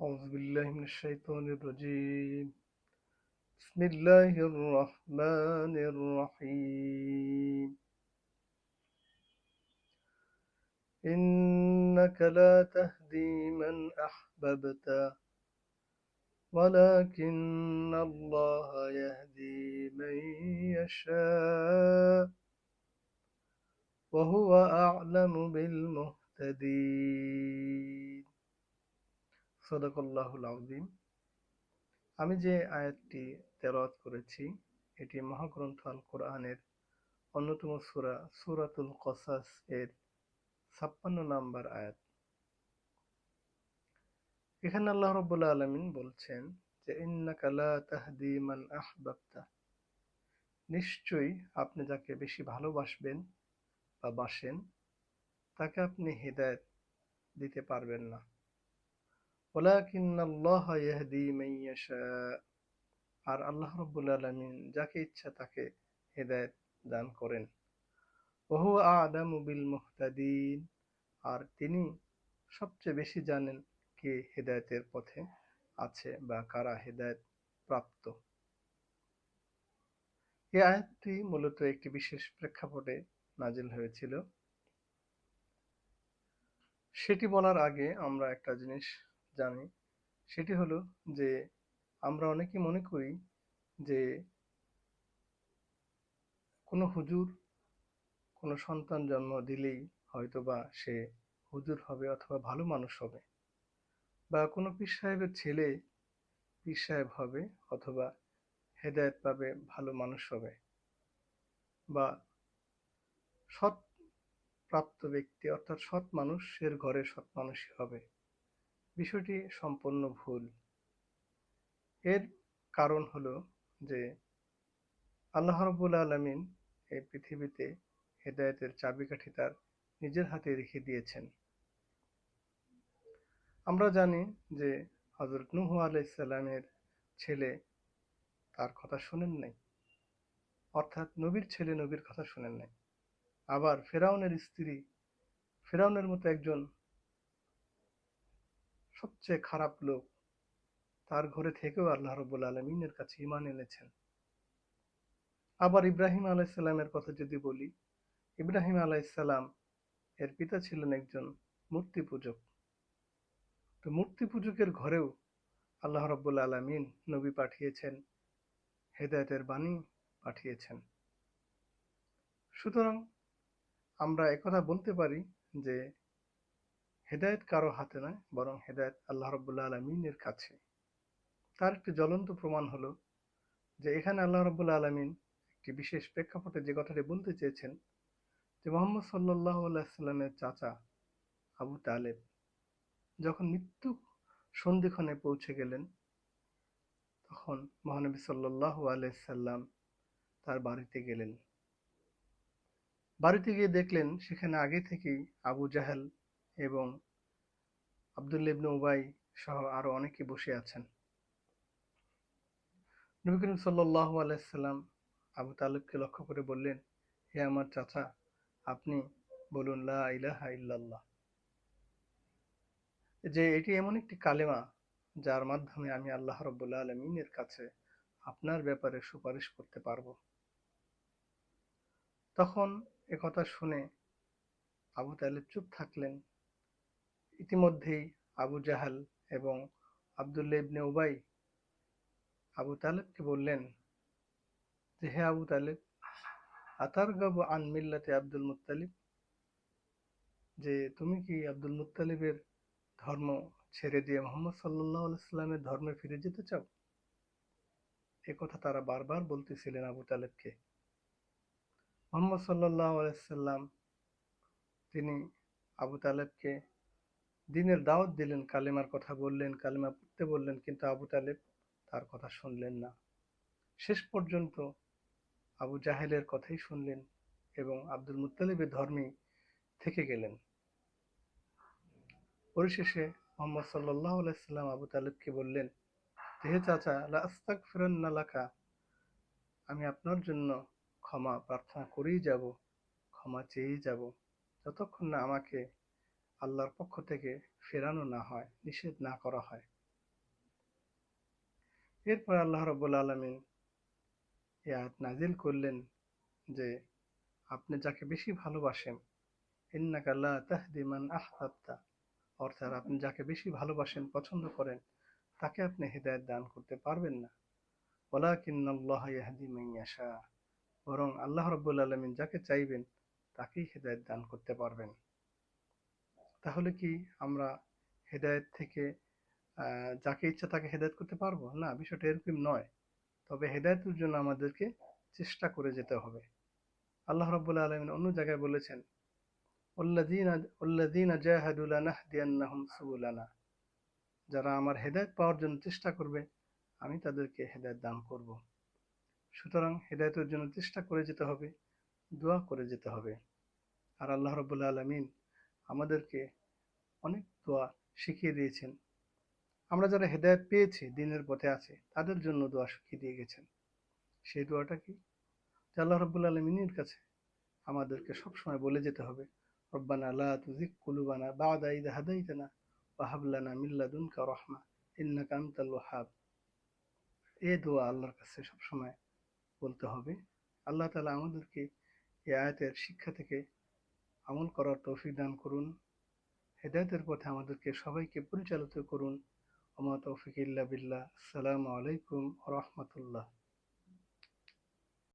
أعوذ بالله من الشيطان الرجيم. بسم الله الرحمن الرحيم. إنك لا تهدي من أحببت ولكن الله يهدي من يشاء وهو أعلم بالمهتدين. সদকল্লাহুল আমি যে আয়াতটি তেরত করেছি, এটি মহাগ্রন্থ আল কোরআনের অন্যতম সুরা, সুরাতুল কসাস এর ছাপ্পান্ন নাম্বার আয়াত। এখানে আল্লাহ রব্বুল্লা আলমিন বলছেন যে নিশ্চয়ই আপনি যাকে বেশি ভালোবাসবেন বা বাসেন, তাকে আপনি হৃদায়ত দিতে পারবেন না। আর আল্লাহ রব্বুল আলামিন যাকে ইচ্ছা তাকে হেদায়েত দান করেন। ওহু আদামু বিল মুহতাদিন। আর তিনি সবচেয়ে বেশি জানেন কে হেদায়েতের পথে আছে বা কারা হেদায়েত প্রাপ্ত। এই আয়াতটি মূলত একটি বিশেষ প্রেক্ষাপটে নাজিল হয়েছিল। সেটি বলার আগে আমরা একটা জিনিস জানি, সেটি হলো যে আমরা অনেকে মনে করি যে কোনো হুজুর কোনো সন্তান জন্ম দিলেই হয়তোবা সে হুজুর হবে অথবা ভালো মানুষ হবে বা কোনো পীর সাহেবের ছেলে পীর সাহেব হবে অথবা হেদায়েত পাবে ভালো মানুষ হবে বা সৎ প্রাপ্ত ব্যক্তি অর্থাৎ সৎ মানুষের ঘরে সৎ মানুষই হবে। বিষয়টি সম্পূর্ণ ভুল। এর কারণ হলো যে আল্লাহ রবুল আলমিন এই পৃথিবীতে হেদায়তের চাবিকাঠি তার নিজের হাতে রেখে দিয়েছেন। আমরা জানি যে হজরত নুহ আলাইসাল্লামের ছেলে তার কথা শোনেন নাই। অর্থাৎ নবীর ছেলে নবীর কথা শোনেন নাই। আবার ফেরাউনের স্ত্রী, ফেরাউনের মতো একজন সবচেয়ে খারাপ লোক। তার ঘরে থেকেও আল্লাহ রবুল আলমিনের কাছে ইমান এনেছেন। আবার ইব্রাহিম আলাইসাল্লামের কথা যদি বলি, ইব্রাহিম আলাইসাল্লাম এর পিতা ছিলেন একজন মূর্তি পূজক। তো মূর্তি পূজকের ঘরেও আল্লাহ রব্বুল আলমিন নবী পাঠিয়েছেন, হেদায়তের বাণী পাঠিয়েছেন। সুতরাং আমরা একথা বলতে পারি যে হেদায়ত কারও হাতে নয়, বরং হেদায়ত আল্লাহ রব্বুল্লা আলমিনের কাছে। তার একটি জ্বলন্ত প্রমাণ হলো যে এখানে আল্লাহ রব্বুল্লা আলমিন একটি বিশেষ প্রেক্ষাপটে যে কথাটি বলতে চেয়েছেন, যে মোহাম্মদ সাল্লাহ সাল্লামের চাচা আবু তালেব যখন মৃত্যু সন্ধিক্ষণে পৌঁছে গেলেন, তখন মহানবী সাল্লাহ আলাইসাল্লাম তার বাড়িতে গেলেন। বাড়িতে গিয়ে দেখলেন সেখানে আগে থেকেই আবু জাহেল এবং আবদুল্লা ইবনে উবাই সহ আরও অনেকে বসে আছেন। নবী করিম সাল্লাহ আলাইসাল্লাম আবু তালেবকে লক্ষ্য করে বললেন, হে আমার চাচা, আপনি বলুন, লা ইলাহা ইল্লাল্লাহ। যে এটি এমন একটি কালেমা যার মাধ্যমে আমি আল্লাহ রব্বুল্লা আলমিনের কাছে আপনার ব্যাপারে সুপারিশ করতে পারব। তখন একথা শুনে আবু তালেব চুপ থাকলেন। ইতিমধ্যেই আবু জাহাল এবং আবদুল্লা ইবনে উবাই আবু তালেবকে বললেন যে, হে আবু তালেব আতার গাবু আন মিল্লাতে আব্দুল মুতালিব যে, তুমি কি আব্দুল মুতালিবের ধর্ম ছেড়ে দিয়ে মোহাম্মদ সাল্লাহ সাল্লামের ধর্মে ফিরে যেতে চাও? এ কথা তারা বারবার বলতেছিলেন আবু তালেবকে। মোহাম্মদ সাল্লাহ আলাইসাল্লাম তিনি আবু তালেবকে দিনের দাওয়াত দিলেন, কালেমার কথা বললেন, কালেমা পড়তে বললেন, কিন্তু আবু তালেব তার কথা শুনলেন না। শেষ পর্যন্ত আবু জাহেলের কথাই শুনলেন এবং আব্দুল মুতালিবের ধর্মে থেকে গেলেন। পরিশেষে মোহাম্মদ সাল্লাহ আলাইসাল্লাম আবু তালেবকে বললেন, হে চাচা আস্তাক ফিরান্নালাকা আমি আপনার জন্য ক্ষমা প্রার্থনা করেই যাব, ক্ষমা চেয়েই যাব। যতক্ষণ না আমাকে আল্লাহর পক্ষ থেকে ফেরানো না হয়, নিষেধ না করা হয়। এরপর আল্লাহ রব্বুল আলমিন এই আয়াত নাজিল করলেন যে, আপনি যাকে বেশি ভালোবাসেন, ইন্নাকা লা তাহদি আহবাবতা, অর্থাৎ আপনি যাকে বেশি ভালোবাসেন, পছন্দ করেন, তাকে আপনি হেদায়েত দান করতে পারবেন না। মান ইয়াশা, বরং আল্লাহ রাব্বুল আলামিন যাকে চাইবেন, তাকেই হেদায়েত দান করতে পারবেন। তাহলে কি আমরা হেদায়েত থেকে যাকে ইচ্ছা তাকে হেদায়েত করতে পারব? না, বিষয়টা এরকম নয়। তবে হেদায়েতের জন্য আমাদেরকে চেষ্টা করে যেতে হবে। আল্লাহ রাব্বুল আলামিন অন্য জায়গায় বলেছেন যারা আমার হেদায়েত পাওয়ার জন্য চেষ্টা করবে, আমি তাদেরকে হেদায়েত দান করব। সুতরাং হেদায়েতের জন্য চেষ্টা করে যেতে হবে, দোয়া করে যেতে হবে। আর আল্লাহ রাব্বুল আলামিন আমাদেরকে অনেক দোয়া শিখিয়ে দিয়েছেন। আমরা যারা হেদায়েত পেয়েছি, দিনের পথে আছে, তাদের জন্য দোয়া শিখিয়ে দিয়ে গেছেন। সেই দোয়াটা কি? আল্লাহ রাব্বুল আলামিনের কাছে আমাদেরকে সবসময় বলে যেতে হবে, রব্বানা লা তুজিগ কুলুবানা বাদা ইদ হাদাইতানা ওয়াহাব লানা মিন লাদুনকা রাহমা ইন্নাকা আনতাল ওয়াহাব। এই দোয়া আল্লাহর কাছে সবসময় বলতে হবে। আল্লাহ তাআলা আমাদেরকে এই আয়াতের শিক্ষা থেকে আমল করার তৌফিক দান করুন। হেদায়তের পথে আমাদেরকে সবাইকে পরিচালিত করুন। ওমা তৌফিক ইল্লা বিল্লাহ। আসসালামু আলাইকুম রাহমাতুল্লাহ।